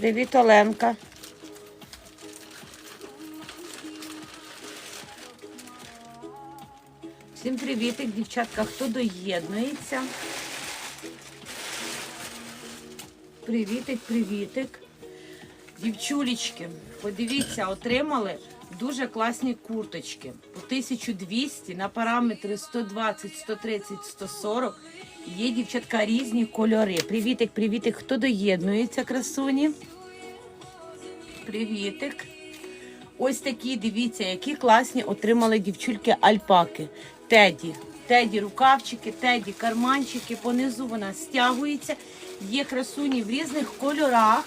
Привіт, Оленка. Всім привітик, дівчатка, хто доєднується. Привітик, привітик. Дівчулечки, подивіться, отримали дуже класні курточки. По 1200 на параметри 120, 130, 140. Є дівчатка різні кольори. Привітик, привітик, хто доєднується, красуні? Привітик. Ось такі, дивіться, які класні отримали дівчульки альпаки. Теді. Теді рукавчики, теді карманчики. Понизу вона стягується. Є красуні в різних кольорах.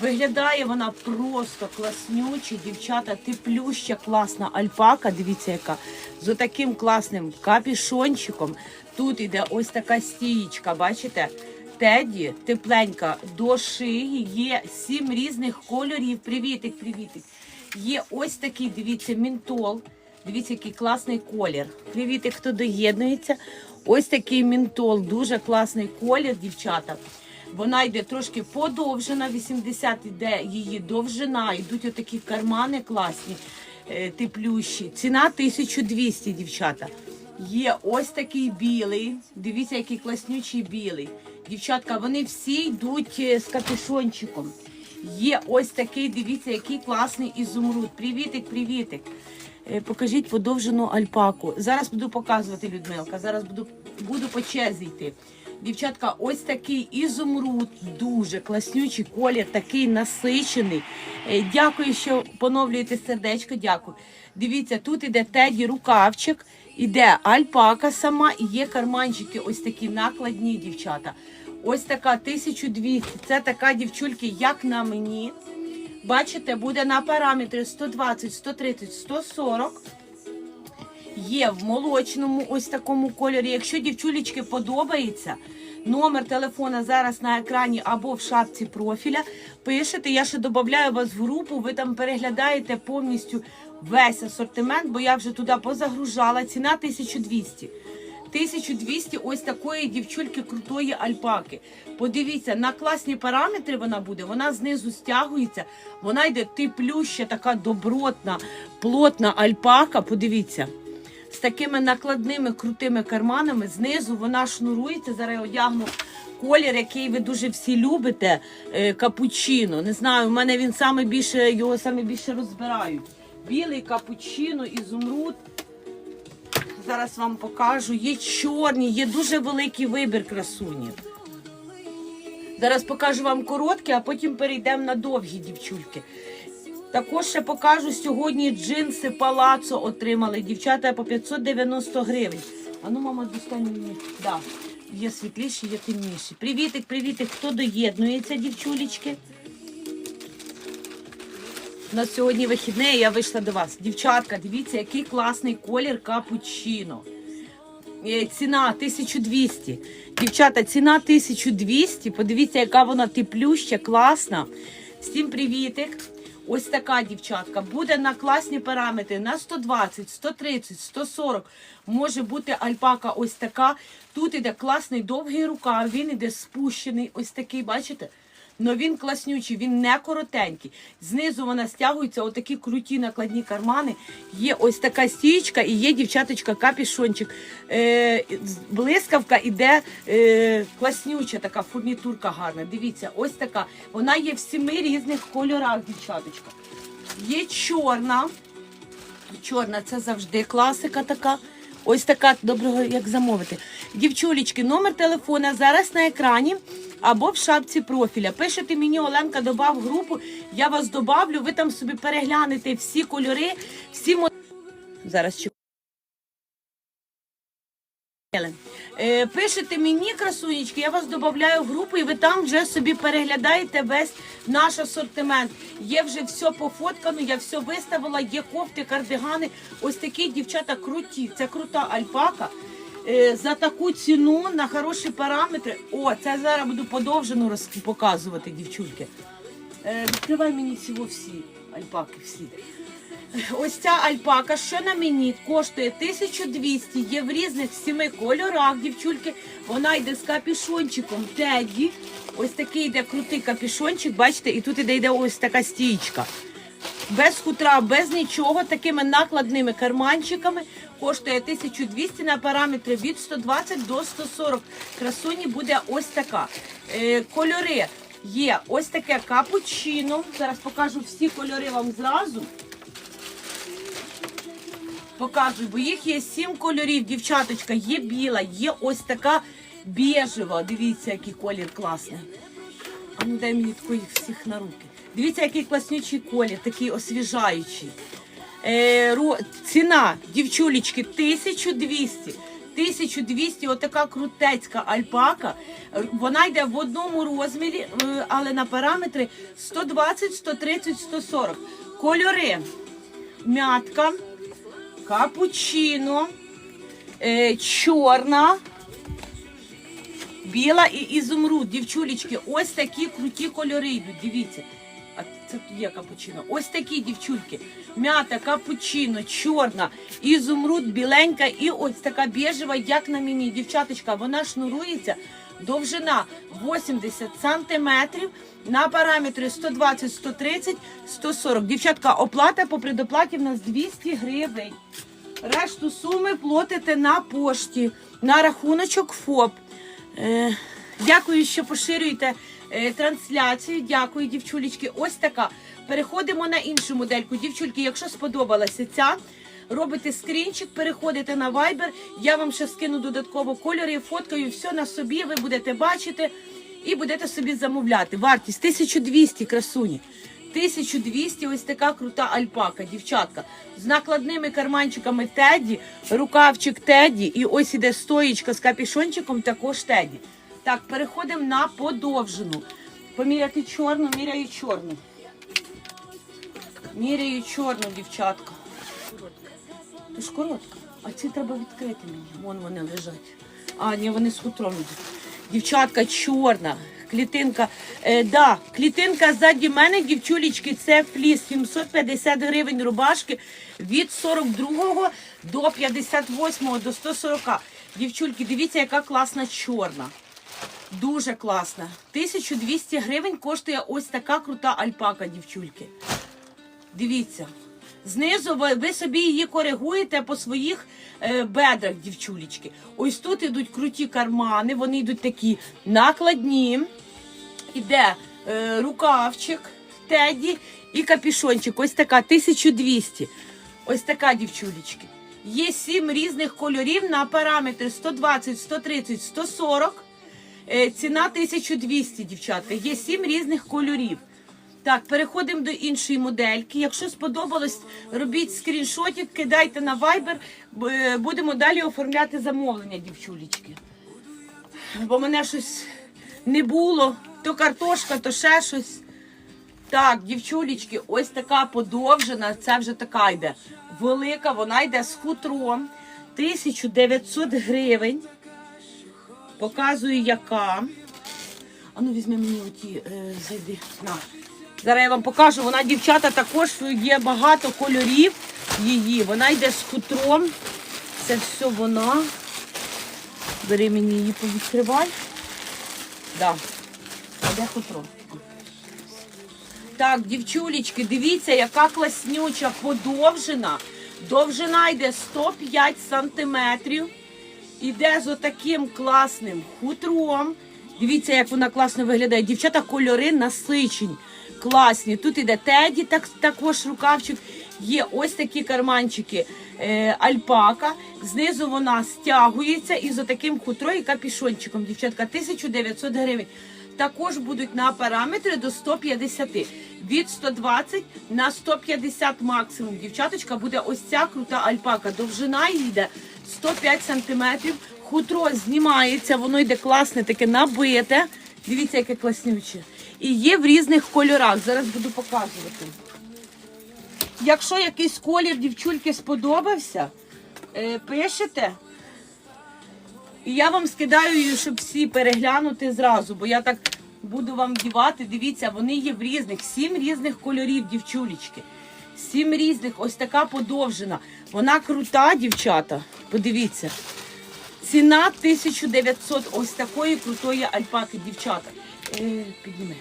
Виглядає вона просто класнюче, дівчата, теплюща, класна альпака. Дивіться, яка з отаким класним капішончиком. Тут іде ось така стієчка, бачите? Теді тепленька до шиї. Є сім різних кольорів. Привітик, привітик. Є ось такий, дивіться, мінтол. Дивіться, який класний колір. Привітик, хто доєднується. Ось такий мінтол, дуже класний колір, дівчата. Вона йде трошки подовжена, 80 йде її довжина, йдуть отакі кармани класні, е, теплющі. Ціна 1200, дівчата. Є ось такий білий. Дивіться, який класнючий білий. Дівчатка, вони всі йдуть е, з капюшончиком. Є ось такий, дивіться, який класний ізумруд. Привітик, привітик. Е, Покажіть подовжену альпаку. Зараз буду показувати Людмилка. Зараз буду, буду по черзі йти. Дівчатка, ось такий ізумруд, дуже класнючий колір, такий насичений. Е, Дякую, що поновлюєте сердечко. Дякую. Дивіться, тут іде теді рукавчик, іде альпака сама і є карманчики, ось такі накладні, дівчата. Ось така 1200. Це така дівчульки, як на мені. Бачите, буде на параметри 120, 130, 140. Є в молочному ось такому кольорі. Якщо дівчулечки подобається, номер телефона зараз на екрані або в шапці профіля. Пишете, я ще додаю вас в групу, ви там переглядаєте повністю весь асортимент, бо я вже туди позагружала. Ціна 1200. 1200 ось такої дівчульки крутої альпаки. Подивіться, на класні параметри вона буде, вона знизу стягується, вона йде теплюща, така добротна, плотна альпака. Подивіться. З такими накладними крутими карманами. Знизу вона шнурується. Зараз я одягну колір, який ви дуже всі любите. е, Капучино. Не знаю, в мене він саме більше, його саме більше розбирають. Білий капучино, ізумруд. Зараз вам покажу. Є чорні, є дуже великий вибір красуні. Зараз покажу вам короткі, а потім перейдемо на довгі дівчульки. Також ще покажу сьогодні джинси палацо отримали. Дівчата по 590 гривень. А ну, мама, достань мені. Да. Є світліші, є темніші. Привітик, привітик, хто доєднується, дівчулечки? У нас сьогодні вихідне, і я вийшла до вас. Дівчатка, дивіться, який класний колір капучино. Е, Ціна 1200. Дівчата, ціна 1200. Подивіться, яка вона теплюща, класна. Всім привітик. Ось така дівчатка. Буде на класні параметри на 120, 130, 140. Може бути альпака ось така. Тут іде класний довгий рукав, він іде спущений. Ось такий, бачите? Но він класнючий, він не коротенький. Знизу вона стягується, отакі круті накладні кармани. Є ось така стічка і є дівчаточка капішончик. Е, блискавка іде е, класнюча, така фурнітурка гарна. Дивіться, ось така. Вона є в семи різних кольорах, дівчаточка. Є чорна. Чорна це завжди класика така. Ось така доброго, як замовити. Дівчулечки, номер телефона зараз на екрані або в шапці профіля. Пишете мені, Оленка, добав групу, я вас добавлю, ви там собі переглянете всі кольори, всі мо... Зараз чекаю. Е, Пишете мені, красунечки, я вас додаю в групу, і ви там вже собі переглядаєте весь наш асортимент. Є вже все пофоткано, я все виставила, є кофти, кардигани. Ось такі дівчата круті. Це крута альпака. Е, За таку ціну на хороші параметри. О, це зараз буду подовжену роз... показувати, дівчульки. Е, відкривай мені цього всі альпаки всі. Ось ця альпака, що на мені, коштує 1200, є в різних сіми кольорах, дівчульки. Вона йде з капішончиком Теді. Ось такий йде крутий капішончик, бачите, і тут іде, йде ось така стійка. Без хутра, без нічого, такими накладними карманчиками. Коштує 1200 на параметри від 120 до 140. Красуні буде ось така. Е, кольори є ось таке капучино. Зараз покажу всі кольори вам зразу. Показую, бо їх є сім кольорів, дівчаточка, є біла, є ось така біжева. Дивіться, який колір класний. А ну дай мені тако всіх на руки. Дивіться, який класнючий колір, такий освіжаючий. Е, ро- ціна дівчулечки 1200. 1200, отака крутецька альпака. Вона йде в одному розмірі, е, але на параметри 120, 130, 140. Кольори. Мятка, капучино, е, чорна, біла і ізумруд. Дівчулечки, ось такі круті кольори йдуть. Дивіться. Це є капучино. Ось такі дівчульки. М'ята, капучино, чорна, ізумруд, біленька і ось така біжева, як на мені. Дівчаточка, вона шнурується. Довжина 80 сантиметрів на параметри 120, 130, 140. Дівчатка, оплата по предоплаті в нас 200 гривень. Решту суми платите на пошті, на рахуночок ФОП. Е, дякую, що поширюєте трансляцію. Дякую, дівчулечки. Ось така. Переходимо на іншу модельку. Дівчульки, якщо сподобалася ця, робите скрінчик, переходите на Viber. Я вам ще скину додатково кольори, фоткаю все на собі. Ви будете бачити і будете собі замовляти. Вартість 1200 красуні. 1200 ось така крута альпака, дівчатка. З накладними карманчиками Теді, рукавчик Теді, і ось іде стоїчка з капішончиком, також Теді. Так, переходимо на подовжену. Поміряти чорну, міряю чорну. Міряю чорну, дівчатка. Ти ж коротка. А ці треба відкрити мені. Вон вони лежать. А, ні, вони з хутром йдуть. Дівчатка чорна. Клітинка. Е, да, клітинка ззаді мене, дівчулечки, це фліс. 750 гривень рубашки від 42 до 58 до 140. Дівчульки, дивіться, яка класна чорна. Дуже класна. 1200 гривень коштує ось така крута альпака, дівчульки. Дивіться. Знизу ви, ви собі її коригуєте по своїх е, бедрах, дівчулечки. Ось тут йдуть круті кармани, вони йдуть такі накладні. Іде е, рукавчик, теді і капішончик. Ось така 1200. Ось така, дівчулечки. Є сім різних кольорів на параметри 120, 130, 140. Е, ціна 1200, дівчатка. Є сім різних кольорів. Так, переходимо до іншої модельки. Якщо сподобалось, робіть скріншотик, кидайте на Viber. Е, Будемо далі оформляти замовлення, дівчулечки. Бо мене щось не було. То картошка, то ще щось. Так, дівчулечки, ось така подовжена. Це вже така йде. Велика, вона йде з хутром. 1900 гривень. Показую, яка. А ну візьми мені оті, е, зайди. На. Зараз я вам покажу. Вона, дівчата, також є багато кольорів її. Вона йде з хутром. Це все вона. Бери мені її повідкривай. Да. Де хутро? Так, дівчулечки, дивіться, яка класнюча подовжена. Довжина йде 105 сантиметрів. Іде з отаким класним хутром. Дивіться, як вона класно виглядає. Дівчата, кольори насичені, класні. Тут іде теді, так, також рукавчик. Є ось такі карманчики е, альпака. Знизу вона стягується і з отаким хутро, і капішончиком. Дівчатка, 1900 гривень. Також будуть на параметри до 150. Від 120 на 150 максимум. Дівчаточка буде ось ця крута альпака. Довжина йде 105 сантиметрів. Хутро знімається, воно йде класне, таке набите. Дивіться, яке класнюче. І є в різних кольорах. Зараз буду показувати. Якщо якийсь колір дівчульки сподобався, е, пишете. І я вам скидаю її, щоб всі переглянути зразу, бо я так Буду вам вдівати. Дивіться, вони є в різних, сім різних кольорів, дівчулечки. Сім різних, ось така подовжена. Вона крута, дівчата. Подивіться. Ціна 1900 ось такої крутої альпаки, дівчата. Е, підніми.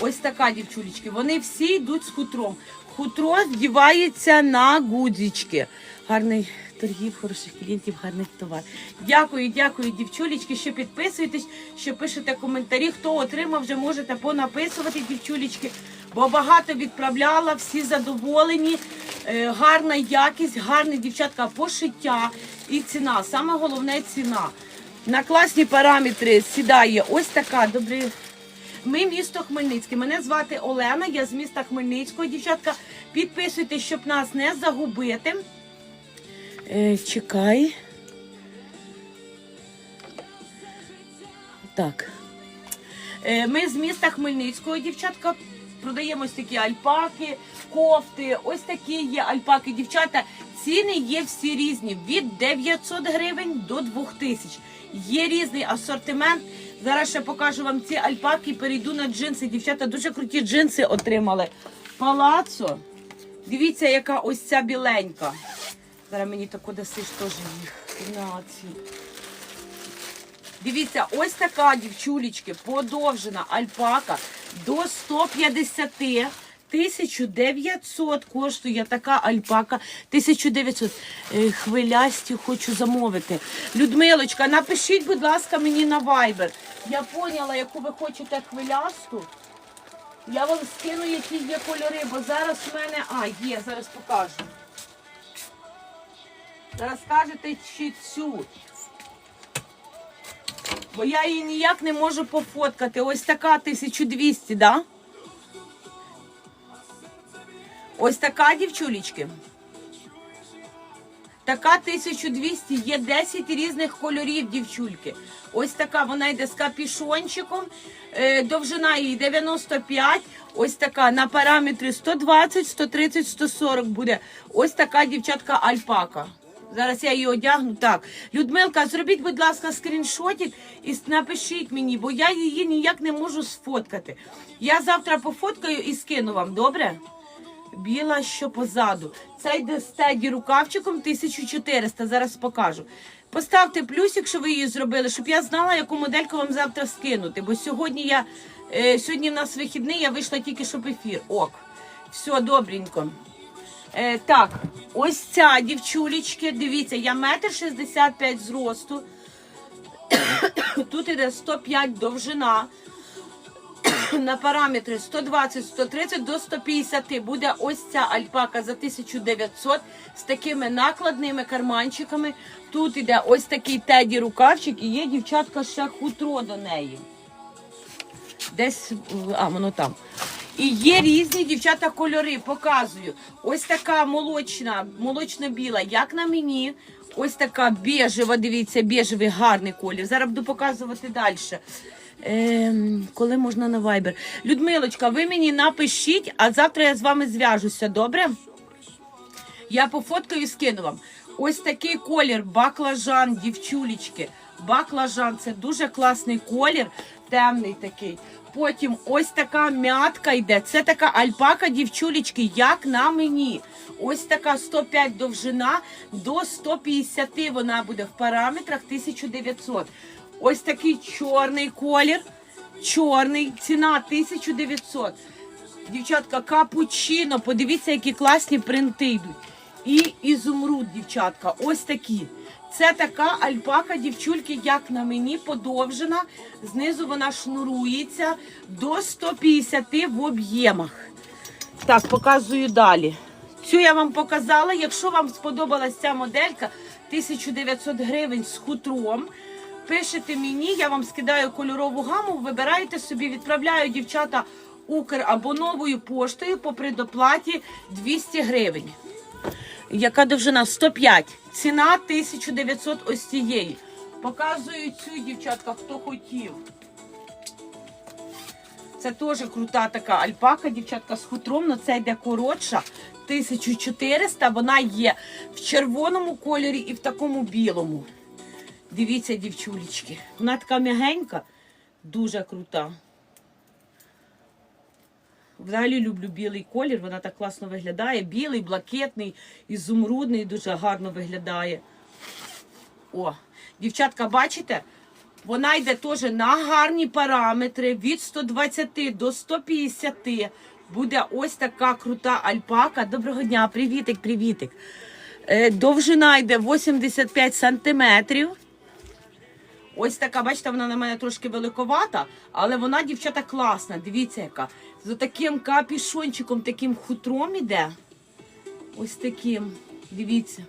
Ось така, дівчулечки. Вони всі йдуть з хутром. Хутро вдівається на гудзички. Гарний торгів, хороших клієнтів, гарний товар. Дякую, дякую, дівчулечки, що підписуєтесь, що пишете коментарі. Хто отримав, вже можете понаписувати, дівчулечки. Бо багато відправляла, всі задоволені. Е, гарна якість, гарне дівчатка пошиття і ціна. Саме головне ціна. На класні параметри сідає ось така добрий. Ми місто Хмельницьке. Мене звати Олена, я з міста Хмельницького. Дівчатка, підписуйтесь, щоб нас не загубити. Е, чекай. Так. Е, ми з міста Хмельницького, дівчатка, продаємо ось такі альпаки, кофти. Ось такі є альпаки, дівчата. Ціни є всі різні від 900 гривень до 2000. Є різний асортимент. Зараз ще покажу вам ці альпаки. Перейду на джинси. Дівчата дуже круті джинси отримали. Палацо. Дивіться, яка ось ця біленька. Зараз мені тако дасиш теж їх. Дивіться, ось така дівчулечки, подовжена альпака до 150 1900 коштує така альпака. 1900. Е, Хвилясті хочу замовити. Людмилочка, напишіть, будь ласка, мені на Viber. Я поняла, яку ви хочете хвилясту. Я вам скину, які є кольори, бо зараз в мене. А, є, зараз покажу. Зараз скажете, чи цю. Бо я її ніяк не можу пофоткати. Ось така 1200, да? Ось така, дівчулечки. Така 1200, є 10 різних кольорів, дівчульки. Ось така, вона йде з капішончиком. Е, довжина її 95. Ось така на параметри 120, 130, 140 буде. Ось така дівчатка альпака. Зараз я її одягну. Так. Людмилка, зробіть, будь ласка, скріншотик і напишіть мені, бо я її ніяк не можу сфоткати. Я завтра пофоткаю і скину вам, добре? Біла, що позаду. Це йде з теді рукавчиком 1400. Зараз покажу. Поставте плюс, якщо ви її зробили, щоб я знала, яку модельку вам завтра скинути. Бо сьогодні я е, сьогодні в нас вихідний, я вийшла тільки щоб ефір. Ок. Все добренько. Е, так, ось ця дівчулечки, дивіться, я метр шістдесят п'ять зросту. Тут іде 105 довжина. На параметри 120, 130 до 150 буде ось ця альпака за 1900 з такими накладними карманчиками. Тут іде ось такий теді рукавчик і є дівчатка ще хутро до неї. Десь, а, воно там. І є різні дівчата кольори, показую. Ось така молочна, молочно-біла, як на мені. Ось така бежева, дивіться, бежевий гарний колір. Зараз буду показувати далі. Ем, коли можна на Viber. Людмилочка, ви мені напишіть, а завтра я з вами зв'яжуся, добре? Я пофоткаю скину вам. Ось такий колір, баклажан, дівчулечки. Баклажан це дуже класний колір, темний такий. Потім ось така м'ятка йде. Це така альпака, дівчулечки, як на мені. Ось така 105 довжина до 150 вона буде в параметрах 1900. Ось такий чорний колір. Чорний, ціна 1900. Дівчатка, капучино, подивіться, які класні принти йдуть. І ізумруд, дівчатка, ось такі. Це така альпака, дівчульки, як на мені, подовжена. Знизу вона шнурується до 150 в об'ємах. Так, показую далі. Цю я вам показала. Якщо вам сподобалась ця моделька 1900 гривень з хутром, пишете мені, я вам скидаю кольорову гаму, вибираєте собі, відправляю дівчата Укр або новою поштою по предоплаті 200 гривень. Яка довжина? 105. Ціна 1900 ось цієї. Показую цю дівчатка, хто хотів. Це теж крута така альпака, дівчатка з хутром, але це йде коротша. 1400, вона є в червоному кольорі і в такому білому. Дивіться, дівчулечки. Вона така м'ягенька, дуже крута. Взагалі люблю білий колір, вона так класно виглядає. Білий, блакитний, ізумрудний, дуже гарно виглядає. О, дівчатка, бачите? Вона йде теж на гарні параметри від 120 до 150. Буде ось така крута альпака. Доброго дня, привітик, привітик. Е, довжина йде 85 сантиметрів. Ось така, бачите, вона на мене трошки великовата, але вона, дівчата, класна. Дивіться, яка. З таким капішончиком, таким хутром іде. Ось таким. Дивіться.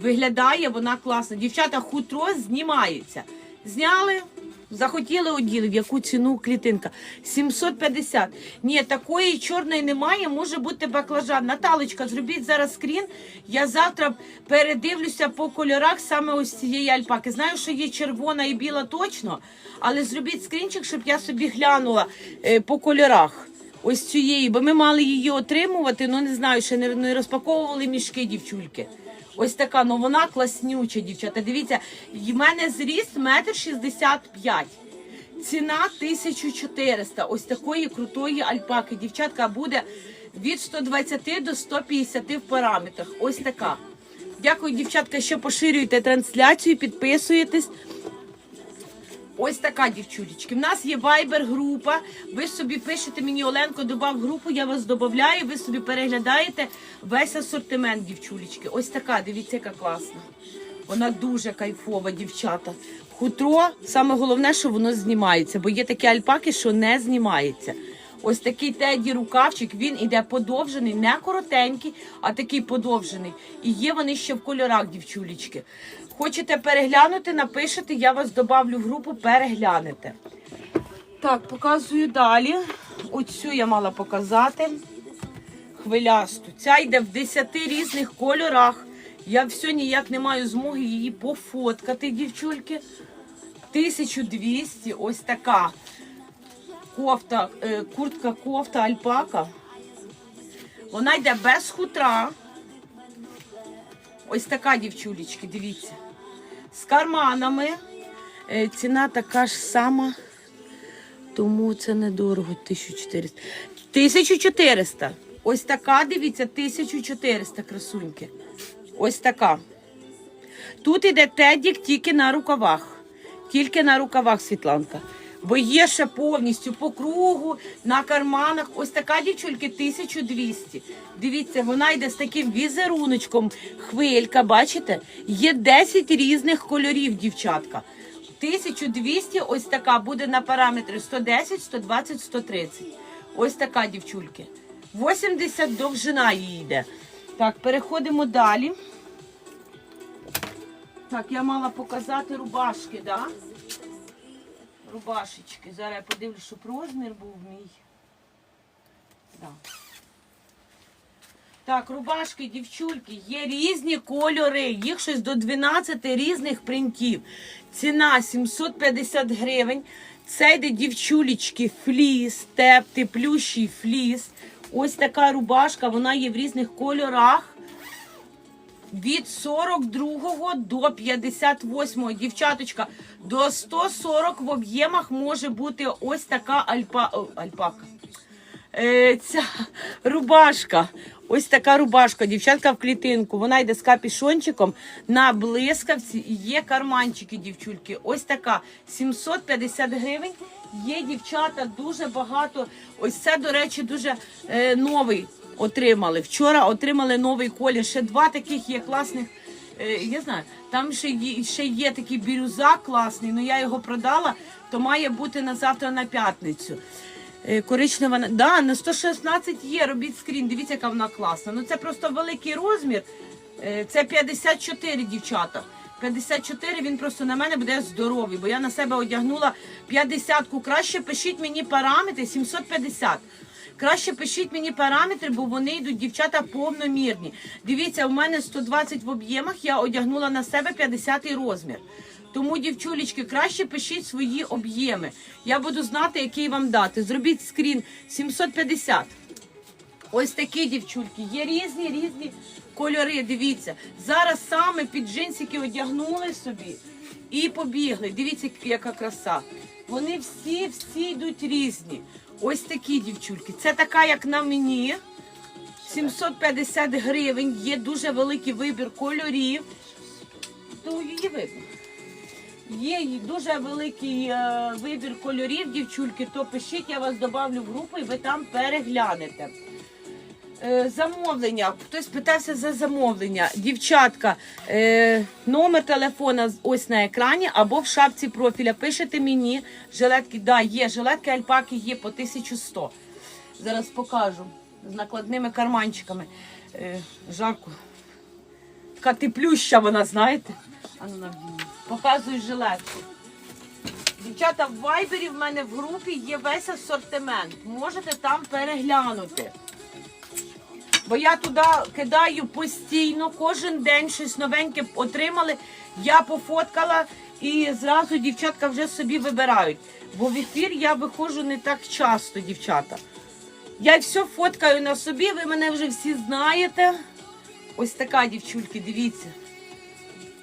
Виглядає вона класно. Дівчата, хутро знімається. Зняли, захотіли оділи. В яку ціну клітинка? 750. Ні, такої чорної немає, може бути баклажан. Наталочка, зробіть зараз скрін. Я завтра передивлюся по кольорах саме ось цієї альпаки. Знаю, що є червона і біла точно, але зробіть скрінчик, щоб я собі глянула е, по кольорах. Ось цієї, бо ми мали її отримувати, ну не знаю, ще не розпаковували мішки, дівчульки. Ось така, ну вона класнюча, дівчата. Дивіться, в мене зріст метр шістдесят п'ять. Ціна 1400. Ось такої крутої альпаки. Дівчатка буде від 120 до 150 в параметрах. Ось така. Дякую, дівчатка, що поширюєте трансляцію, підписуєтесь. Ось така дівчулечки. В нас є вайбер-група. Ви собі пишете мені Оленко, добав групу, я вас додаю, ви собі переглядаєте весь асортимент, дівчулечки. Ось така, дивіться, яка класна. Вона дуже кайфова, дівчата. Хутро, саме головне, що воно знімається, бо є такі альпаки, що не знімається. Ось такий теді рукавчик, він іде подовжений, не коротенький, а такий подовжений. І є вони ще в кольорах, дівчулечки. Хочете переглянути, напишете, я вас добавлю в групу, переглянете. Так, показую далі. Оцю я мала показати. Хвилясту. Ця йде в 10 різних кольорах. Я все ніяк не маю змоги її пофоткати, дівчульки. 1200, ось така кофта, е, куртка кофта альпака. Вона йде без хутра. Ось така дівчулечки, дивіться. З карманами. Е, Ціна така ж сама, тому це недорого. 1400. 1400. Ось така, дивіться, 1400 красуньки. Ось така. Тут іде тедік тільки на рукавах. Тільки на рукавах, Світланка. Бо є ще повністю по кругу, на карманах. Ось така дівчульки 1200. Дивіться, вона йде з таким візеруночком. Хвилька, бачите? Є 10 різних кольорів, дівчатка. 1200 ось така буде на параметри 110, 120, 130. Ось така дівчульки. 80 довжина її йде. Так, переходимо далі. Так, я мала показати рубашки, да? Рубашечки. Зараз я подивлюсь, щоб розмір був мій. Да. Так, рубашки, дівчульки, є різні кольори, їх щось до 12 різних принтів. Ціна 750 гривень. Це йде дівчулечки, фліс, тепти, плющий фліс. Ось така рубашка, вона є в різних кольорах. Від 42 до 58. Дівчаточка, до 140 в об'ємах може бути ось така альпа... альпака. Е, ця рубашка. Ось така рубашка, дівчатка в клітинку. Вона йде з капішончиком на блискавці є карманчики, дівчульки. Ось така 750 гривень. Є дівчата дуже багато. Ось це, до речі, дуже е, новий отримали. Вчора отримали новий колір. Ще два таких є класних. Е, я знаю, там ще є, ще є такий бірюзак класний, але я його продала, то має бути на завтра на п'ятницю. Е, Коричнева, да, на 116 є, робіть скрін, дивіться, яка вона класна. Ну це просто великий розмір. Е, Це 54 дівчата. 54 він просто на мене буде здоровий, бо я на себе одягнула 50-ку. Краще пишіть мені параметри 750. Краще пишіть мені параметри, бо вони йдуть дівчата повномірні. Дивіться, у мене 120 в об'ємах, я одягнула на себе 50 розмір. Тому, дівчулечки, краще пишіть свої об'єми. Я буду знати, який вам дати. Зробіть скрін 750. Ось такі дівчульки. Є різні різні кольори. Дивіться. Зараз саме під джинсики одягнули собі і побігли. Дивіться, яка краса. Вони всі, всі йдуть різні. Ось такі дівчульки. Це така, як на мені. 750 гривень. Є дуже великий вибір кольорів. То її видно. Є дуже великий е, вибір кольорів, дівчульки, то пишіть, я вас добавлю в групу і ви там переглянете. Е, замовлення. Хтось питався за замовлення. Дівчатка, е, номер телефона ось на екрані або в шапці профіля. Пишете мені жилетки. Да, є жилетки альпаки є по 1100. Зараз покажу з накладними карманчиками. Е, жарко. Така теплюща вона, знаєте? Показую жилетку. Дівчата, в вайбері в мене в групі є весь асортимент. Можете там переглянути. Бо я туди кидаю постійно, кожен день щось новеньке отримали. Я пофоткала і зразу дівчатка вже собі вибирають. Бо в ефір я виходжу не так часто, дівчата. Я все фоткаю на собі, ви мене вже всі знаєте. Ось така дівчульки, дивіться.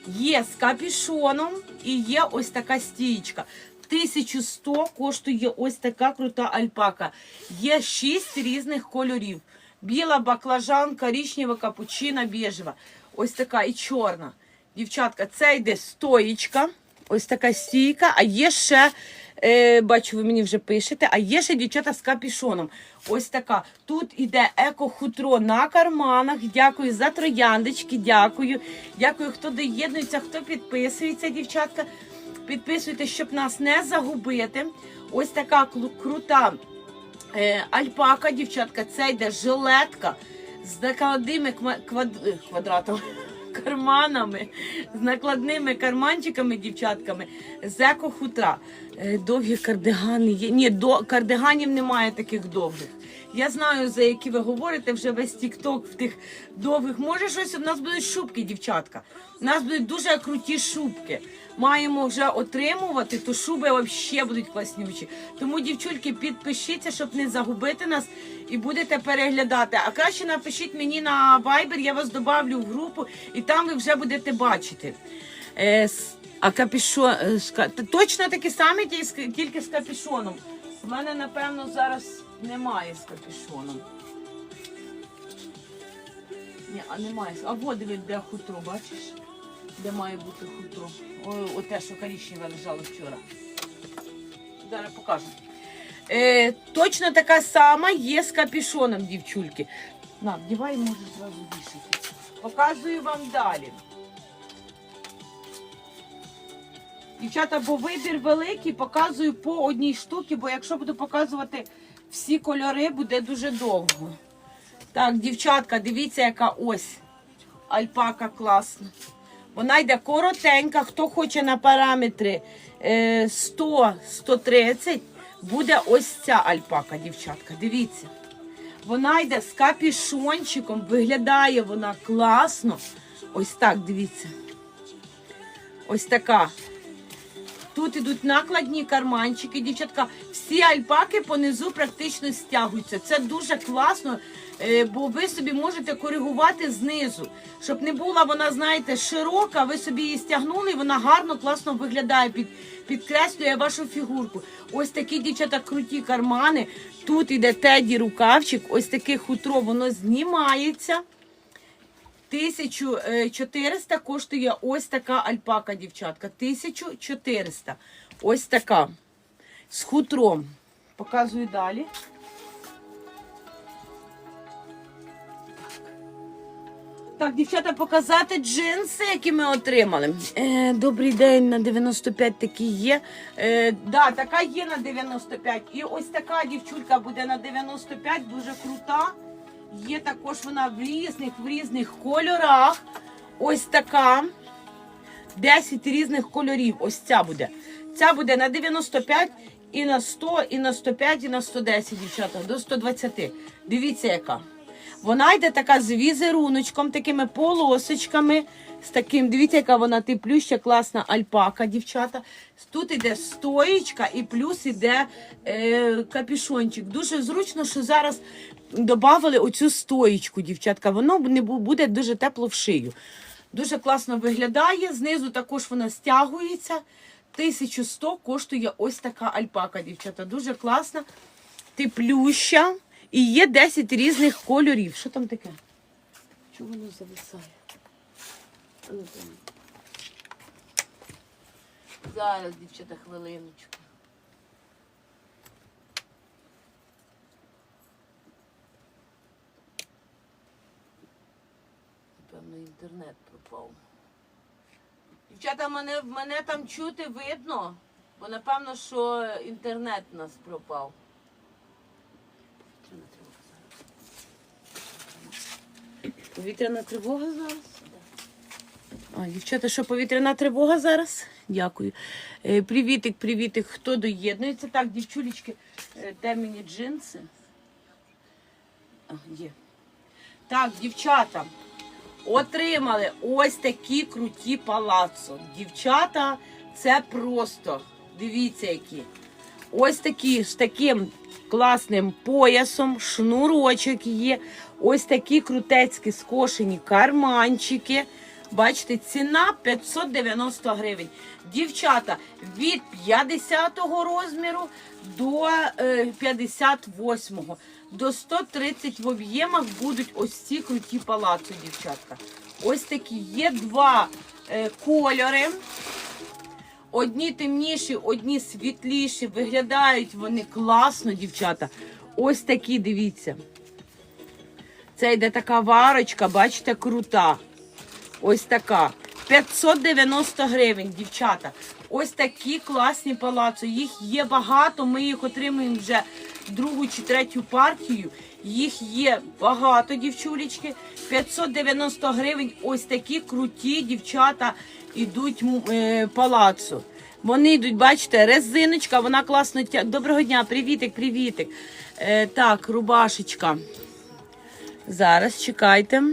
Є з капішоном і є ось така стієчка. 1100 коштує ось така крута альпака. Є 6 різних кольорів. Біла, баклажан, коричнева, капучина, біжева. Ось така і чорна. Дівчатка, це йде стоїчка. Ось така стійка, а є ще, е, бачу, ви мені вже пишете, а є ще дівчата з капішоном. Ось така. Тут іде еко-хутро на карманах. Дякую за трояндочки, дякую. Дякую, хто доєднується, хто підписується, дівчатка. Підписуйтесь, щоб нас не загубити. Ось така крута альпака, дівчатка. Це йде жилетка з накладними ква- квад- е, квадратами. Карманами, з накладними карманчиками, дівчатками, з еко-хутра. Е, Довгі кардигани є. Ні, до кардиганів немає таких довгих. Я знаю, за які ви говорите вже весь тікток в тих довгих. Може, щось у нас будуть шубки, дівчатка. У нас будуть дуже круті шубки. Маємо вже отримувати, то шуби взагалі будуть класнючі. Тому, дівчульки, підпишіться, щоб не загубити нас і будете переглядати. А краще напишіть мені на Viber, я вас добавлю в групу, і там ви вже будете бачити. Е, а капішон е, точно такі самі, ті- тільки з капішоном. У мене, напевно, зараз немає з капішоном. Ні, а немає. А во диви, де хутро, бачиш? Де має бути хутро. О, оте, що коричневе лежало вчора. Зараз покажу. Е, точно така сама є з капішоном, дівчульки. На, вдівай, можеш зразу вішати. Показую вам далі. Дівчата, бо вибір великий, показую по одній штуці, бо якщо буду показувати всі кольори, буде дуже довго. Так, дівчатка, дивіться, яка ось альпака класна. Вона йде коротенька, хто хоче на параметри е, 100-130, буде ось ця альпака, дівчатка. Дивіться. Вона йде з капішончиком, виглядає вона класно. Ось так, дивіться. Ось така. Тут ідуть накладні карманчики, дівчатка. Всі альпаки понизу практично стягуються. Це дуже класно, е, бо ви собі можете коригувати знизу. Щоб не була вона, знаєте, широка, ви собі її стягнули, і вона гарно, класно виглядає, під, підкреслює вашу фігурку. Ось такі дівчата круті кармани. Тут іде теді рукавчик, ось таке хутро, воно знімається. 1400 коштує ось така альпака, дівчатка. 1400. Ось така. З хутром. Показую далі. Так, дівчата, показати джинси, які ми отримали. Е, добрий день, на 95 такі є. Е, да, така є на 95. І ось така дівчулька буде на 95, дуже крута. Є також вона в різних, в різних кольорах. Ось така. 10 різних кольорів. Ось ця буде. Ця буде на 95 і на 100, і на 105, і на 110, дівчата, до 120. Дивіться, яка. Вона йде така з візеруночком, такими полосочками. З таким, дивіться, яка вона теплюща, класна альпака, дівчата. Тут іде стоїчка і плюс іде е, капюшончик. Дуже зручно, що зараз додали оцю стоїчку, дівчатка. Воно не буде дуже тепло в шию. Дуже класно виглядає. Знизу також вона стягується. 1100 коштує ось така альпака, дівчата. Дуже класна, теплюща. І є 10 різних кольорів. Що там таке? Чого воно зависає? Зараз, дівчата, хвилиночку. Певно, інтернет пропав. Дівчата, мене, мене там чути видно, бо напевно, що інтернет у нас пропав. Повітряна тривога зараз? Дівчата, що повітряна тривога зараз? Дякую. Е, привітик, привітик, хто доєднується? Так, дівчулечки, е, де мені джинси? А, є. Так, дівчата, отримали ось такі круті палацо. Дівчата, це просто, дивіться які. Ось такі з таким класним поясом, шнурочок є. Ось такі крутецькі скошені карманчики. Бачите, ціна 590 гривень. Дівчата від 50-го розміру до е, 58 до 130 в об'ємах будуть ось ці круті палаци, дівчатка. Ось такі є два е, кольори. Одні темніші, одні світліші. Виглядають вони класно, дівчата. Ось такі, дивіться. Це йде така варочка, бачите, крута. Ось така. 590 гривень, дівчата. Ось такі класні палаци. Їх є багато. Ми їх отримуємо вже другу чи третю партію. Їх є багато, дівчулечки. 590 гривень. Ось такі круті дівчата ідуть м, е, палацу. Вони йдуть, бачите, резиночка, вона класно тя. Доброго дня, привітик, привітик. Е, так, рубашечка. Зараз чекайте.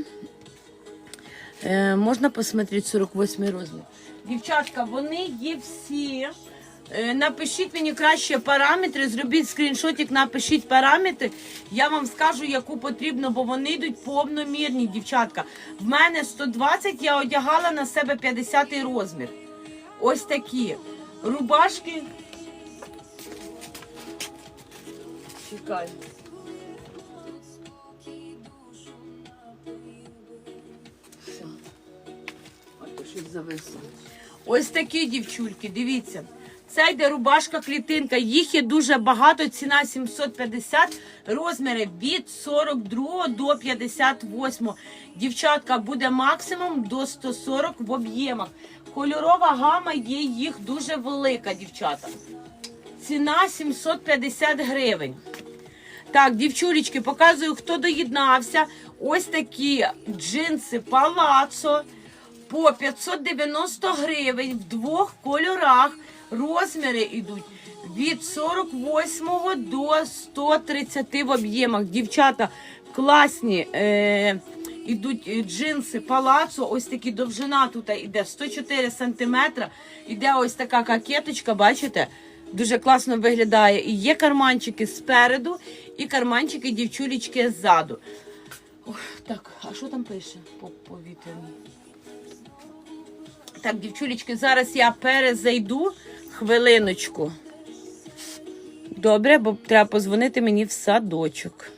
Е, можна посмотрети 48 розмір. Дівчатка, вони є всі. Е, напишіть мені краще параметри, зробіть скріншотик, напишіть параметри. Я вам скажу, яку потрібно, бо вони йдуть повномірні, дівчатка. В мене 120, я одягала на себе 50 розмір. Ось такі. Рубашки. Чекай. Щось зависло. Ось такі дівчульки, дивіться. Це йде рубашка клітинка. Їх є дуже багато. Ціна 750, розміри від 42 до 58. Дівчатка буде максимум до 140 в об'ємах. Кольорова гама є їх дуже велика, дівчата. Ціна 750 гривень. Так, дівчулечки, показую, хто доєднався. Ось такі джинси Палацо по 590 гривень в двох кольорах. Розміри йдуть від 48 до 130 в об'ємах. Дівчата класні. Е- Ідуть джинси палацо, ось такі довжина тут іде 104 сантиметра. Іде ось така какеточка, бачите? Дуже класно виглядає. І є карманчики спереду, і карманчики дівчулечки ззаду. Ох, так, а що там пише по повітряній? Так, дівчулечки, зараз я перезайду хвилиночку. Добре, бо треба позвонити мені в садочок.